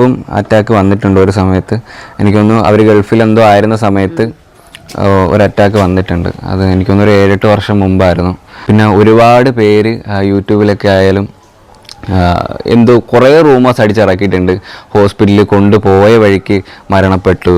മുമ്പും അറ്റാക്ക് വന്നിട്ടുണ്ട് ഒരു സമയത്ത്. എനിക്കൊന്നു അവർ ഗൾഫിൽ എന്തോ ആയിരുന്ന സമയത്ത് ഒരു അറ്റാക്ക് വന്നിട്ടുണ്ട്. അത് എനിക്കൊന്നൊരു ഏഴെട്ട് വർഷം മുമ്പായിരുന്നു. പിന്നെ ഒരുപാട് പേര് യൂട്യൂബിലൊക്കെ ആയാലും എന്തോ കുറേ റൂമേഴ്സ് അടിച്ചിറക്കിയിട്ടുണ്ട്. ഹോസ്പിറ്റലിൽ കൊണ്ടുപോയ വഴിക്ക് മരണപ്പെട്ടു.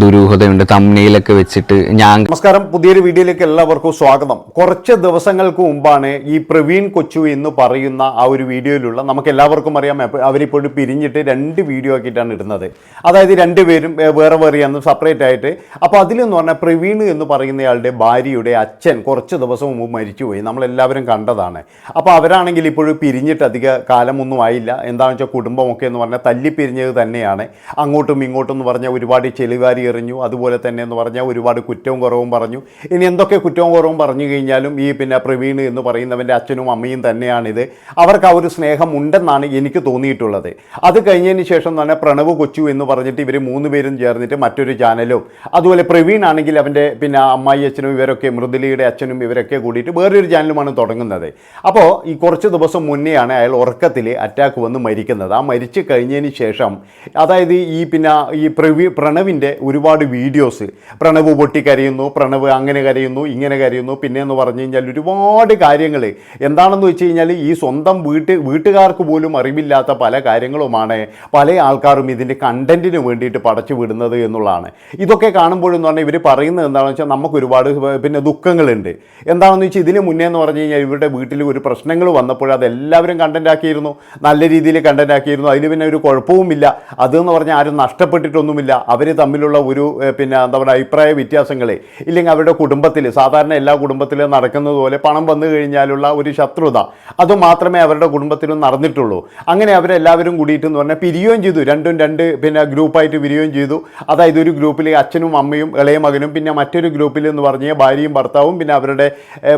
ദുരൂഹതയുണ്ട്. തമ്മിലൊക്കെ വെച്ചിട്ട് ഞാൻ നമസ്കാരം. പുതിയൊരു വീഡിയോയിലേക്ക് എല്ലാവർക്കും സ്വാഗതം. കുറച്ച് ദിവസങ്ങൾക്ക് മുമ്പാണ് ഈ പ്രവീൺ കൊച്ചു എന്ന് പറയുന്ന ആ ഒരു വീഡിയോയിലുള്ള നമുക്ക് എല്ലാവർക്കും അറിയാം. അവരിപ്പോൾ പിരിഞ്ഞിട്ട് രണ്ട് വീഡിയോ ആക്കിയിട്ടാണ് ഇടുന്നത്. അതായത് രണ്ടുപേരും വേറെ വേറെയാണ് സെപ്പറേറ്റ് ആയിട്ട്. അപ്പോൾ അതിലെന്ന് പറഞ്ഞാൽ പ്രവീൺ എന്ന് പറയുന്നയാളുടെ ഭാര്യയുടെ അച്ഛൻ കുറച്ച് ദിവസം മുമ്പ് മരിച്ചുപോയി. നമ്മളെല്ലാവരും കണ്ടതാണ്. അപ്പോൾ അവരാണെങ്കിൽ ഇപ്പോഴും പിരിഞ്ഞിട്ട് അധിക കാലമൊന്നും ആയില്ല എന്താണെന്ന് വെച്ചാൽ കുടുംബമൊക്കെ എന്ന് പറഞ്ഞാൽ തല്ലിപ്പിരിഞ്ഞത് തന്നെയാണ്. അങ്ങോട്ടും ഇങ്ങോട്ടും എന്ന് പറഞ്ഞാൽ ഒരുപാട് ചെളിവാരി എറിഞ്ഞു. അതുപോലെ തന്നെ എന്ന് പറഞ്ഞാൽ ഒരുപാട് കുറ്റവും കുറവും പറഞ്ഞു. ഇനി എന്തൊക്കെ കുറ്റവും കുറവും പറഞ്ഞു കഴിഞ്ഞാലും ഈ പിന്നെ പ്രവീൺ എന്ന് പറയുന്നവന്റെ അച്ഛനും അമ്മയും തന്നെയാണിത്. അവർക്ക് ആ ഒരു സ്നേഹം ഉണ്ടെന്നാണ് എനിക്ക് തോന്നിയിട്ടുള്ളത്. അത് കഴിഞ്ഞതിന് ശേഷം തന്നെ പ്രണവ് കൊച്ചു എന്ന് പറഞ്ഞിട്ട് ഇവർ മൂന്ന് പേരും ചേർന്നിട്ട് മറ്റൊരു ചാനലും. അതുപോലെ പ്രവീൺ ആണെങ്കിൽ അവന്റെ പിന്നെ അമ്മായി അച്ഛനും ഇവരൊക്കെ മൃദുലിയുടെ അച്ഛനും ഇവരൊക്കെ കൂടിയിട്ട് വേറൊരു ചാനലുമാണ് തുടങ്ങുന്നത്. അപ്പോൾ ഈ കുറച്ച് ദിവസം മുന്നെയാണ് അയാൾ ഉറക്കത്തിൽ അറ്റാക്ക് വന്ന് മരിക്കുന്നത്. ആ മരിച്ചു കഴിഞ്ഞതിന് ശേഷം അതായത് ഈ പിന്നെ ഈ പ്രവി പ്രണവിന്റെ ഒരുപാട് വീഡിയോസ് പ്രണവ് പൊട്ടിക്കരയുന്നു പ്രണവ് അങ്ങനെ കരയുന്നു ഇങ്ങനെ കരയുന്നു പിന്നെ എന്ന് പറഞ്ഞു കഴിഞ്ഞാൽ ഒരുപാട് കാര്യങ്ങൾ. എന്താണെന്ന് വെച്ച് കഴിഞ്ഞാൽ ഈ സ്വന്തം വീട്ട് വീട്ടുകാർക്ക് പോലും അറിവില്ലാത്ത പല കാര്യങ്ങളുമാണ് പല ആൾക്കാരും ഇതിന്റെ കണ്ടന്റിന് വേണ്ടിയിട്ട് പടച്ചു വിടുന്നത് എന്നുള്ളതാണ്. ഇതൊക്കെ കാണുമ്പോഴെന്ന് പറഞ്ഞാൽ ഇവർ പറയുന്നത് എന്താണെന്ന് വെച്ചാൽ നമുക്ക് ഒരുപാട് പിന്നെ ദുഃഖങ്ങളുണ്ട്. എന്താണെന്ന് വെച്ചാൽ ഇതിന് മുന്നേ എന്ന് പറഞ്ഞു കഴിഞ്ഞാൽ ഇവരുടെ വീട്ടിൽ ഒരു പ്രശ്നങ്ങൾ വന്നപ്പോൾ അത് എല്ലാവരും കണ്ടന്റ് ആക്കിയിരുന്നു നല്ല രീതിയിൽ കണ്ടന്റ് ആക്കിയിരുന്നു അതിന് പിന്നെ ഒരു കുഴപ്പവുമില്ല. അതെന്ന് പറഞ്ഞാൽ ആരും നഷ്ടപ്പെട്ടിട്ടൊന്നുമില്ല. അവർ തമ്മിലുള്ള ഒരു പിന്നെ എന്താ പറയുക അഭിപ്രായ വ്യത്യാസങ്ങളെ. ഇല്ലെങ്കിൽ അവരുടെ കുടുംബത്തിൽ സാധാരണ എല്ലാ കുടുംബത്തിലും നടക്കുന്നത് പോലെ പണം വന്നു കഴിഞ്ഞാലുള്ള ഒരു ശത്രുത. അത് മാത്രമേ അവരുടെ കുടുംബത്തിലും നടന്നിട്ടുള്ളൂ. അങ്ങനെ അവരെല്ലാവരും കൂടിയിട്ട് എന്ന് പറഞ്ഞാൽ പിരിയുകയും ചെയ്തു. രണ്ടും രണ്ട് പിന്നെ ഗ്രൂപ്പായിട്ട് പിരിയുകയും ചെയ്തു. അതായത് ഒരു ഗ്രൂപ്പിൽ അച്ഛനും അമ്മയും ഇളയ മകനും പിന്നെ മറ്റൊരു ഗ്രൂപ്പിൽ എന്ന് പറഞ്ഞാൽ ഭാര്യയും ഭർത്താവും പിന്നെ അവരുടെ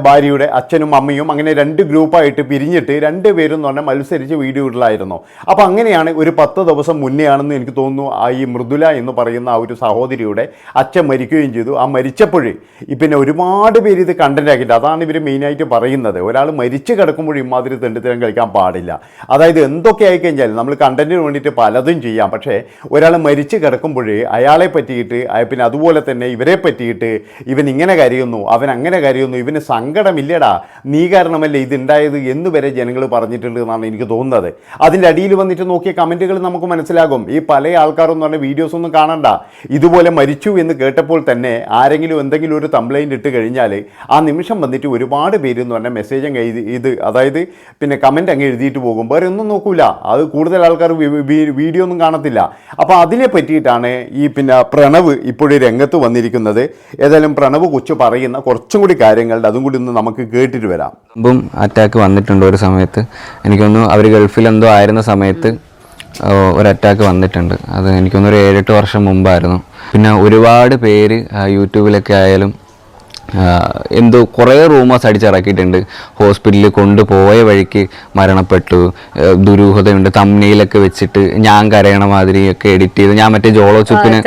ഭാര്യയുടെ അച്ഛനും അമ്മയും അങ്ങനെ രണ്ട് ഗ്രൂപ്പായിട്ട് പിരിഞ്ഞിട്ട് രണ്ട് പേരും എന്ന് പറഞ്ഞാൽ മത്സരിച്ച് വീഡിയോ ഇടലായിരുന്നു. അപ്പോൾ അങ്ങനെയാണ് ഒരു പത്ത് ദിവസം മുന്നേ ആണെന്ന് എനിക്ക് തോന്നുന്നു ആ ഈ മൃദുല എന്ന് പറയുന്ന ആ ഒരു സഹോദരിയുടെ അച്ഛൻ മരിക്കുകയും ചെയ്തു. ആ മരിച്ചപ്പോഴേ പിന്നെ ഒരുപാട് പേര് ഇത് കണ്ടന്റ് അതാണ് ഇവർ മെയിനായിട്ട് പറയുന്നത്. ഒരാൾ മരിച്ചു കിടക്കുമ്പോൾ ഇമാതിരി തെണ്ടിത്തരം കളിക്കാൻ പാടില്ല. അതായത് എന്തൊക്കെ ആയിക്കഴിഞ്ഞാൽ നമ്മൾ കണ്ടന്റിന് വേണ്ടിയിട്ട് പലതും ചെയ്യാം. പക്ഷേ ഒരാൾ മരിച്ചു കിടക്കുമ്പോഴേ അയാളെ പറ്റിയിട്ട് പിന്നെ അതുപോലെ തന്നെ ഇവരെ പറ്റിയിട്ട് ഇവൻ ഇങ്ങനെ കരയുന്നു അവൻ അങ്ങനെ കരയുന്നു ഇവന് സങ്കടമില്ലടാ നീ കാരണമല്ലേ ഇതുണ്ടായത് എന്ന് വരെ ജനങ്ങൾ പറഞ്ഞിട്ടുണ്ട്. എന്നാണ് എനിക്ക് തോന്നുന്നത്. അതിന്റെ അടിയിൽ വന്നിട്ട് നോക്കിയ കമന്റുകൾ നമുക്ക് മനസ്സിലാകും. ഈ പല ആൾക്കാരും എന്ന് പറഞ്ഞാൽ വീഡിയോസ് ഒന്നും കാണണ്ട. ഇതുപോലെ മരിച്ചു എന്ന് കേട്ടപ്പോൾ തന്നെ ആരെങ്കിലും എന്തെങ്കിലും ഒരു കംപ്ലൈന്റ് ഇട്ട് കഴിഞ്ഞാൽ ആ നിമിഷം വന്നിട്ട് ഒരുപാട് പേര് എന്ന് പറഞ്ഞാൽ മെസ്സേജ് അങ്ങ് ഇത് അതായത് പിന്നെ കമന്റ് അങ്ങ് എഴുതിയിട്ട് പോകും. വേറെ ഒന്നും നോക്കൂല. അത് കൂടുതൽ ആൾക്കാർ വീഡിയോ ഒന്നും കാണത്തില്ല. അപ്പോൾ അതിനെ പറ്റിയിട്ടാണ് ഈ പിന്നെ പ്രണവ് ഇപ്പോഴും രംഗത്ത് വന്നിരിക്കുന്നത്. ഏതായാലും പ്രണവ് കൊച്ചു പറയുന്ന കുറച്ചും കൂടി കാര്യങ്ങളുടെ അതും കൂടി ഒന്ന് നമുക്ക് കേട്ടിട്ട് വരാം. അറ്റാക്ക് വന്നിട്ടുണ്ട് ഒരു സമയത്ത്. എനിക്കൊന്ന് അവർ ഗൾഫിൽ എന്തോ ആയിരുന്ന സമയത്ത് ഒരു അറ്റാക്ക് വന്നിട്ടുണ്ട്. അത് എനിക്കൊന്ന് ഒരു ഏഴെട്ട് വർഷം മുമ്പായിരുന്നു. പിന്നെ ഒരുപാട് പേര് യൂട്യൂബിലൊക്കെ ആയാലും എന്തോ കുറേ റൂമേഴ്സ് അടിച്ചിറക്കിയിട്ടുണ്ട്. ഹോസ്പിറ്റലിൽ കൊണ്ടുപോയ വഴിക്ക് മരണപ്പെട്ടു. ദുരൂഹതയുണ്ട്. തമ്മിയിലൊക്കെ വെച്ചിട്ട് ഞാൻ കരയണ മാതിരിയൊക്കെ എഡിറ്റ് ചെയ്ത് ഞാൻ മറ്റേ ജോളോ ചുപ്പിന്.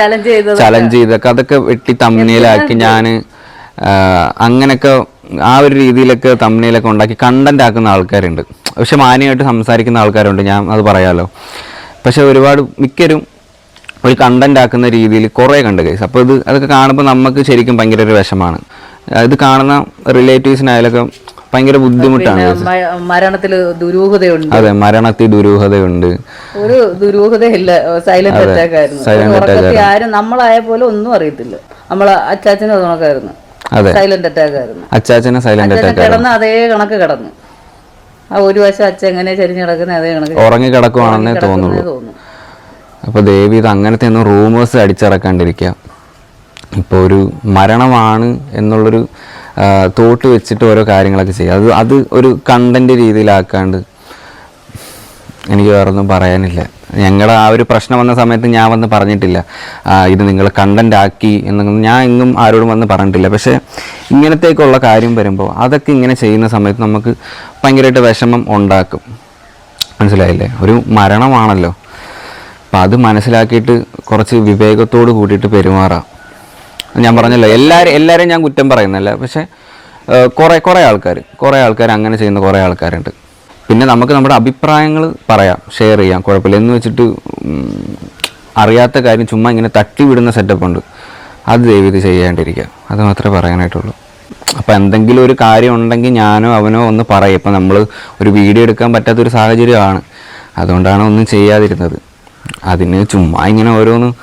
ചലഞ്ച് ചെയ്തൊക്കെ അതൊക്കെ വെട്ടി തമ്മിയിലാക്കി ഞാൻ അങ്ങനെയൊക്കെ ആ ഒരു രീതിയിലൊക്കെ തമ്മിയിലൊക്കെ ഉണ്ടാക്കി കണ്ടന്റ് ആക്കുന്ന ആൾക്കാരുണ്ട്. പക്ഷെ മാന്യമായിട്ട് സംസാരിക്കുന്ന ആൾക്കാരുണ്ട് ഞാൻ അത് പറയാമല്ലോ പക്ഷെ ഒരുപാട് മിക്കരും ഒരു കണ്ടന്റ് ആക്കുന്ന രീതിയിൽ കുറേ കണ്ട് കേസ് അപ്പോൾ ഇത് അതൊക്കെ കാണുമ്പോൾ നമുക്ക് ശരിക്കും ഭയങ്കര ഒരു വിഷമാണ് ഇത് കാണുന്ന റിലേറ്റീവ്സിനായാലൊക്കെ ഭയങ്കര ബുദ്ധിമുട്ടാണ് പിന്നെ guys. മ- മരണത്തിൽ ദുരൂഹതയുണ്ട്. അതെ മരണത്തിൽ ദുരൂഹതയുണ്ട്. ഒരു ദുരൂഹതയില്ല സൈലന്റ് അറ്റാക്ക് ആയിരുന്നു. ആരും നമ്മളായ പോലെ ഒന്നും അറിയത്തില്ല. നമ്മൾ അച്ചാച്ചനും അത് കണക്കായിരുന്നു സൈലന്റ് അറ്റാക്ക് ആയിരുന്നു. അച്ചാച്ചനെ സൈലന്റ് അറ്റാക്ക് കിടന്ന് അതേ കണക്ക് കിടന്നു. ആ ഒരു വശം അച്ഛൻ എങ്ങനെ ചരിഞ്ഞ് കിടക്കുന്ന അതേ കണക്ക് ഉറങ്ങി കിടക്കുവാണെന്നേ തോന്നുള്ളൂ. തോന്നുന്നു. അപ്പോൾ ദേവി ഇത് അങ്ങനത്തെ ഒന്നും റൂമേഴ്സ് അടിച്ചിറക്കാണ്ടിരിക്കുക. ഇപ്പോൾ ഒരു മരണമാണ് എന്നുള്ളൊരു തോട്ട് വെച്ചിട്ട് ഓരോ കാര്യങ്ങളൊക്കെ ചെയ്യുക. അത് അത് ഒരു കണ്ടന്റ് രീതിയിലാക്കാണ്ട് എനിക്ക് വേറൊന്നും പറയാനില്ല. ഞങ്ങളുടെ ആ ഒരു പ്രശ്നം വന്ന സമയത്ത് ഞാൻ വന്ന് പറഞ്ഞിട്ടില്ല. ഇത് നിങ്ങൾ കണ്ടന്റ് ആക്കി എന്നൊന്നും ഞാൻ എങ്ങും ആരോടും വന്ന് പറഞ്ഞിട്ടില്ല. പക്ഷേ ഇങ്ങനത്തേക്കുള്ള കാര്യം വരുമ്പോൾ അതൊക്കെ ഇങ്ങനെ ചെയ്യുന്ന സമയത്ത് നമുക്ക് ഭയങ്കരമായിട്ട് വിഷമം ഉണ്ടാക്കും. മനസ്സിലായില്ലേ? ഒരു മരണമാണല്ലോ. അപ്പം അത് മനസ്സിലാക്കിയിട്ട് കുറച്ച് വിവേകത്തോട് കൂടിയിട്ട് പെരുമാറാം. ഞാൻ പറഞ്ഞല്ലോ എല്ലാവരും എല്ലാവരെയും ഞാൻ കുറ്റം പറയുന്നില്ല പക്ഷേ കുറേ കുറേ ആൾക്കാർ കുറേ ആൾക്കാർ അങ്ങനെ ചെയ്യുന്ന കുറേ ആൾക്കാരുണ്ട്. പിന്നെ നമുക്ക് നമ്മുടെ അഭിപ്രായങ്ങൾ പറയാം ഷെയർ ചെയ്യാം. കുഴപ്പമില്ല. എന്ന് വെച്ചിട്ട് അറിയാത്ത കാര്യം ചുമ്മാ ഇങ്ങനെ തട്ടി വിടുന്ന സെറ്റപ്പ് ഉണ്ട്. അത് ദൈവം ചെയ്യാണ്ടിരിക്കുക. അത് മാത്രമേ പറയാനായിട്ടുള്ളൂ. അപ്പോൾ എന്തെങ്കിലും ഒരു കാര്യം ഉണ്ടെങ്കിൽ ഞാനോ അവനോ ഒന്ന് പറയും. ഇപ്പം നമ്മൾ ഒരു വീഡിയോ എടുക്കാൻ പറ്റാത്തൊരു സാഹചര്യമാണ്. അതുകൊണ്ടാണ് ഒന്നും ചെയ്യാതിരുന്നത്. അതിന് ചുമ്മാ ഇങ്ങനെ ഓരോന്ന്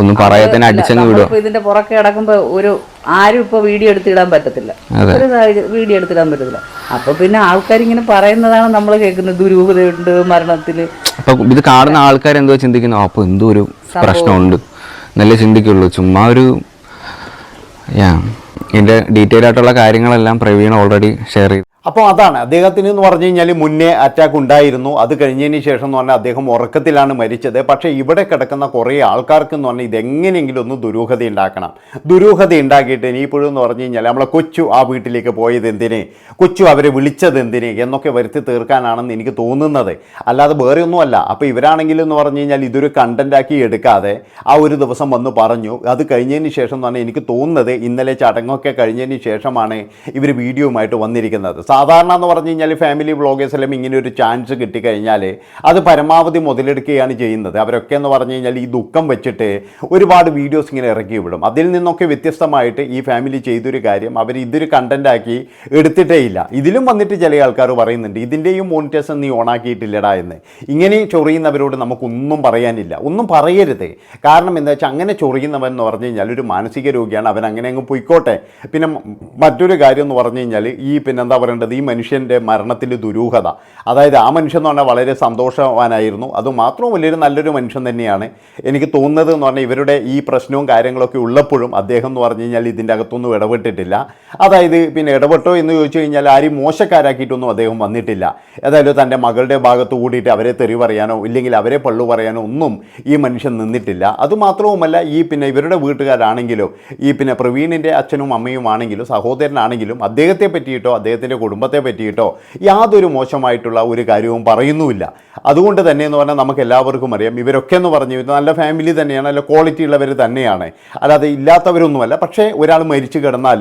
ഒന്നും പറയാതെ അടിച്ചങ്ങ് വിടുക ഇതിന്റെ പുറക്കെ കിടക്കുമ്പോ ഒരു ആരും ഇപ്പൊ വീഡിയോ എടുത്തിടാൻ പറ്റത്തില്ല. ഒരു വീഡിയോ എടുത്തിടാൻ പറ്റത്തില്ല. അപ്പൊ പിന്നെ ആൾക്കാർ ഇങ്ങനെ പറയുന്നതാണ് നമ്മൾ കേൾക്കുന്നത്. ദുരൂഹതയുണ്ട് മരണത്തിൽ. അപ്പൊ ഇത് കാണുന്ന ആൾക്കാർ എന്തോ ചിന്തിക്കുന്നു? അപ്പൊ എന്തോ ഒരു പ്രശ്നമുണ്ട്. നല്ല ചിന്തിക്കുള്ളൂ. ചുമ്മാ ഒരു യാ ഇതിന്റെ ഡീറ്റെയിൽ ആയിട്ടുള്ള കാര്യങ്ങളെല്ലാം പ്രവീൺ ഓൾറെഡി ഷെയർ ചെയ്തു. അപ്പോൾ അതാണ്. അദ്ദേഹത്തിന് എന്ന് പറഞ്ഞു കഴിഞ്ഞാൽ മുന്നേ അറ്റാക്ക് ഉണ്ടായിരുന്നു. അത് കഴിഞ്ഞതിന് ശേഷം എന്ന് പറഞ്ഞാൽ അദ്ദേഹം ഉറക്കത്തിലാണ് മരിച്ചത്. പക്ഷേ ഇവിടെ കിടക്കുന്ന കുറേ ആൾക്കാർക്ക് എന്ന് പറഞ്ഞാൽ ഇതെങ്ങനെയെങ്കിലും ഒന്ന് ദുരൂഹത ഉണ്ടാക്കണം. ദുരൂഹത ഉണ്ടാക്കിയിട്ട് ഇനിയിപ്പോഴും എന്ന് പറഞ്ഞു കഴിഞ്ഞാൽ നമ്മളെ കൊച്ചു ആ വീട്ടിലേക്ക് പോയത് എന്തിന്? കൊച്ചു അവരെ വിളിച്ചത് എന്തിന്? എന്നൊക്കെ വരുത്തി തീർക്കാനാണെന്ന് എനിക്ക് തോന്നുന്നത്. അല്ലാതെ വേറെ ഒന്നുമല്ല. അപ്പോൾ ഇവരാണെങ്കിലും എന്ന് പറഞ്ഞു കഴിഞ്ഞാൽ ഇതൊരു കണ്ടന്റാക്കി എടുക്കാതെ ആ ഒരു ദിവസം വന്ന് പറഞ്ഞു. അത് കഴിഞ്ഞതിന് ശേഷം എന്ന് പറഞ്ഞാൽ എനിക്ക് തോന്നുന്നത് ഇന്നലെ ചടങ്ങൊക്കെ കഴിഞ്ഞതിന് ശേഷമാണ് ഇവർ വീഡിയോയുമായിട്ട് വന്നിരിക്കുന്നത്. സാധാരണ എന്ന് പറഞ്ഞു കഴിഞ്ഞാൽ ഫാമിലി വ്ളോഗേഴ്സെല്ലാം ഇങ്ങനെ ഒരു ചാൻസ് കിട്ടിക്കഴിഞ്ഞാൽ അത് പരമാവധി മുതലെടുക്കുകയാണ് ചെയ്യുന്നത്. അവരൊക്കെ എന്ന് പറഞ്ഞു കഴിഞ്ഞാൽ ഈ ദുഃഖം വെച്ചിട്ട് ഒരുപാട് വീഡിയോസ് ഇങ്ങനെ ഇറക്കി വിടും. അതിൽ നിന്നൊക്കെ വ്യത്യസ്തമായിട്ട് ഈ ഫാമിലി ചെയ്തൊരു കാര്യം അവർ ഇതൊരു കണ്ടന്റാക്കി എടുത്തിട്ടേ ഇല്ല. ഇതിലും വന്നിട്ട് ചില ആൾക്കാർ പറയുന്നുണ്ട് ഇതിന്റെയും മോണിറ്റേസ് നീ ഓണാക്കിയിട്ടില്ലടാ എന്ന്. ഇങ്ങനെ ചൊറിയുന്നവരോട് നമുക്കൊന്നും പറയാനില്ല. ഒന്നും പറയരുത്. കാരണം എന്താ വെച്ചാൽ അങ്ങനെ ചൊറിയുന്നവൻ എന്ന് പറഞ്ഞു കഴിഞ്ഞാൽ ഒരു മാനസിക രോഗിയാണ്. അവൻ അങ്ങനെ അങ്ങ് പോയിക്കോട്ടെ. പിന്നെ മറ്റൊരു കാര്യം എന്ന് പറഞ്ഞു കഴിഞ്ഞാൽ ഈ പിന്നെ എന്താ പറയേണ്ടത് ഈ മനുഷ്യന്റെ മരണത്തിന്റെ ദുരൂഹത. അതായത് ആ മനുഷ്യൻ എന്ന് പറഞ്ഞാൽ വളരെ സന്തോഷവാനായിരുന്നു. അത് മാത്രവും വലിയൊരു നല്ലൊരു മനുഷ്യൻ തന്നെയാണ്. എനിക്ക് തോന്നുന്നത് എന്ന് പറഞ്ഞാൽ ഇവരുടെ ഈ പ്രശ്നവും കാര്യങ്ങളൊക്കെ ഉള്ളപ്പോഴും അദ്ദേഹം എന്ന് പറഞ്ഞു കഴിഞ്ഞാൽ ഇതിന്റെ അകത്തൊന്നും ഇടപെട്ടിട്ടില്ല. അതായത് പിന്നെ ഇടപെട്ടോ എന്ന് ചോദിച്ചു കഴിഞ്ഞാൽ ആരും മോശക്കാരാക്കിയിട്ടൊന്നും അദ്ദേഹം വന്നിട്ടില്ല. ഏതായാലും തന്റെ മകളുടെ ഭാഗത്ത് കൂടിയിട്ട് അവരെ തെറി പറയാനോ ഇല്ലെങ്കിൽ അവരെ പള്ളു പറയാനോ ഒന്നും ഈ മനുഷ്യൻ നിന്നിട്ടില്ല. അതുമാത്രവുമല്ല ഈ പിന്നെ ഇവരുടെ വീട്ടുകാരാണെങ്കിലോ ഈ പിന്നെ പ്രവീണിന്റെ അച്ഛനും അമ്മയും ആണെങ്കിലും സഹോദരനാണെങ്കിലും അദ്ദേഹത്തെ പറ്റിയിട്ടോ അദ്ദേഹത്തിന്റെ കുടുംബത്തെ പറ്റിയിട്ടോ യാതൊരു മോശമായിട്ടുള്ള ഒരു കാര്യവും പറയുന്നുമില്ല. അതുകൊണ്ട് തന്നെ എന്ന് പറഞ്ഞാൽ നമുക്ക് എല്ലാവർക്കും അറിയാം ഇവരൊക്കെ എന്ന് പറഞ്ഞു നല്ല ഫാമിലി തന്നെയാണ് നല്ല ക്വാളിറ്റി ഉള്ളവർ തന്നെയാണ്. അല്ലാതെ ഇല്ലാത്തവരൊന്നുമല്ല പക്ഷേ ഒരാൾ മരിച്ചു കിടന്നാൽ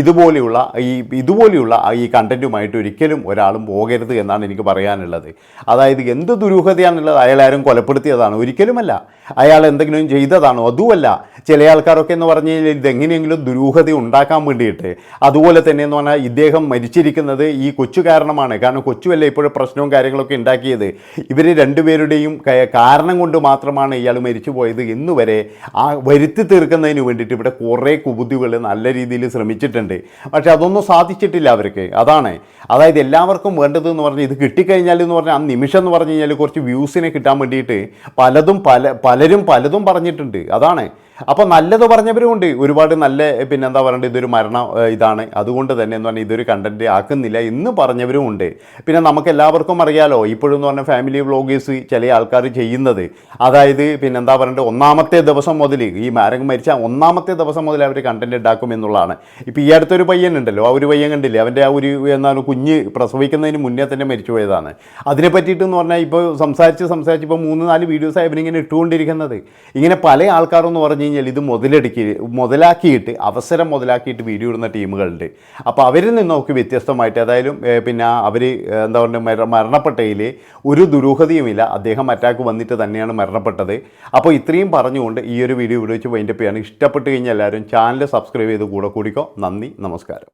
ഇതുപോലെയുള്ള ഈ ഇതുപോലെയുള്ള ഈ കണ്ടന്റുമായിട്ട് ഒരിക്കലും ഒരാളും പോകരുത് എന്നാണ് എനിക്ക് പറയാനുള്ളത്. അതായത് എന്ത് ദുരൂഹതയാണുള്ളത് അയാളാരും കൊലപ്പെടുത്തിയതാണ് ഒരിക്കലുമല്ല. അയാൾ എന്തെങ്കിലും ചെയ്തതാണോ? അതുമല്ല ചില ആൾക്കാരൊക്കെ എന്ന് പറഞ്ഞു കഴിഞ്ഞാൽ ഇതെങ്ങനെയെങ്കിലും ദുരൂഹത ഉണ്ടാക്കാൻ വേണ്ടിയിട്ട്. അതുപോലെ തന്നെ എന്ന് പറഞ്ഞാൽ ഇദ്ദേഹം മരിച്ചിരിക്കുന്നത് ഈ കൊച്ചു കാരണമാണ്. കാരണം കൊച്ചുവല്ലേ ഇപ്പോഴും പ്രശ്നവും കാര്യങ്ങളൊക്കെ ഉണ്ടാക്കിയത്. ഇവർ രണ്ടുപേരുടെയും കാരണം കൊണ്ട് മാത്രമാണ് ഇയാൾ മരിച്ചു പോയത് എന്ന് വരെ ആ വരുത്തി തീർക്കുന്നതിന് വേണ്ടിയിട്ട് ഇവിടെ കുറേ കുബുദ്ധികൾ നല്ല രീതിയിൽ ശ്രമിച്ചിട്ടുണ്ട്. പക്ഷെ അതൊന്നും സാധിച്ചിട്ടില്ല അവർക്ക്. അതാണ്. അതായത് എല്ലാവർക്കും വേണ്ടത് എന്ന് പറഞ്ഞാൽ ഇത് കിട്ടിക്കഴിഞ്ഞാൽ എന്ന് പറഞ്ഞാൽ ആ നിമിഷം എന്ന് പറഞ്ഞു കഴിഞ്ഞാൽ കുറച്ച് വ്യൂസിനെ കിട്ടാൻ വേണ്ടിയിട്ട് പലതും പല പലരും പലതും പറഞ്ഞിട്ടുണ്ട്. അതാണ്. അപ്പോൾ നല്ലത് പറഞ്ഞവരുമുണ്ട് ഒരുപാട് നല്ല പിന്നെ എന്താ പറയണ്ടത് ഇതൊരു മരണം ഇതാണ്. അതുകൊണ്ട് തന്നെ എന്ന് പറഞ്ഞാൽ ഇതൊരു കണ്ടന്റ് ആക്കുന്നില്ല എന്ന് പറഞ്ഞവരും ഉണ്ട്. പിന്നെ നമുക്ക് എല്ലാവർക്കും അറിയാലോ ഇപ്പോഴും എന്ന് പറഞ്ഞാൽ ഫാമിലി വ്ളോഗേഴ്സ് ചില ആൾക്കാർ ചെയ്യുന്നത്. അതായത് പിന്നെ എന്താ പറയണ്ടത് ഒന്നാമത്തെ ദിവസം മുതൽ ഈ മാരങ്ങ് മരിച്ച ഒന്നാമത്തെ ദിവസം മുതൽ അവർ കണ്ടന്റ് ഉണ്ടാക്കും എന്നുള്ളതാണ്. ഇപ്പോൾ ഈ അടുത്തൊരു പയ്യൻ ഉണ്ടല്ലോ ആ ഒരു പയ്യൻ കണ്ടില്ലേ അവന്റെ ആ ഒരു എന്താണ് കുഞ്ഞ് പ്രസവിക്കുന്നതിന് മുന്നേ തന്നെ മരിച്ചു പോയതാണ്. അതിനെ പറ്റിയിട്ട് എന്ന് പറഞ്ഞാൽ ഇപ്പോൾ സംസാരിച്ച് സംസാരിച്ച് ഇപ്പോൾ മൂന്ന് നാല് വീഡിയോസ് ഇവരിങ്ങനെ ഇട്ടുകൊണ്ടിരിക്കുന്നത്. ഇങ്ങനെ പല ആൾക്കാരും എന്ന് പറഞ്ഞു കഴിഞ്ഞാൽ ഇത് മുതലെടുക്കി മുതലാക്കിയിട്ട് അവസരം മുതലാക്കിയിട്ട് വീഡിയോ ഇടുന്ന ടീമുകളുണ്ട്. അപ്പോൾ അവരിൽ നിന്നൊക്കെ വ്യത്യസ്തമായിട്ട് ഏതായാലും പിന്നെ അവർ എന്താ പറയുക മര മരണപ്പെട്ടതിൽ ഒരു ദുരൂഹതയുമില്ല. അദ്ദേഹം അറ്റാക്ക് വന്നിട്ട് തന്നെയാണ് മരണപ്പെട്ടത്. അപ്പോൾ ഇത്രയും പറഞ്ഞുകൊണ്ട് ഈ ഒരു വീഡിയോ ഇവിടെ വെച്ച് വൈൻഡപ്പ് ചെയ്യാണ്. ഇഷ്ടപ്പെട്ട് കഴിഞ്ഞാൽ എല്ലാവരും ചാനൽ സബ്സ്ക്രൈബ് ചെയ്ത് കൂടെ കൂടിക്കോ. നന്ദി നമസ്കാരം.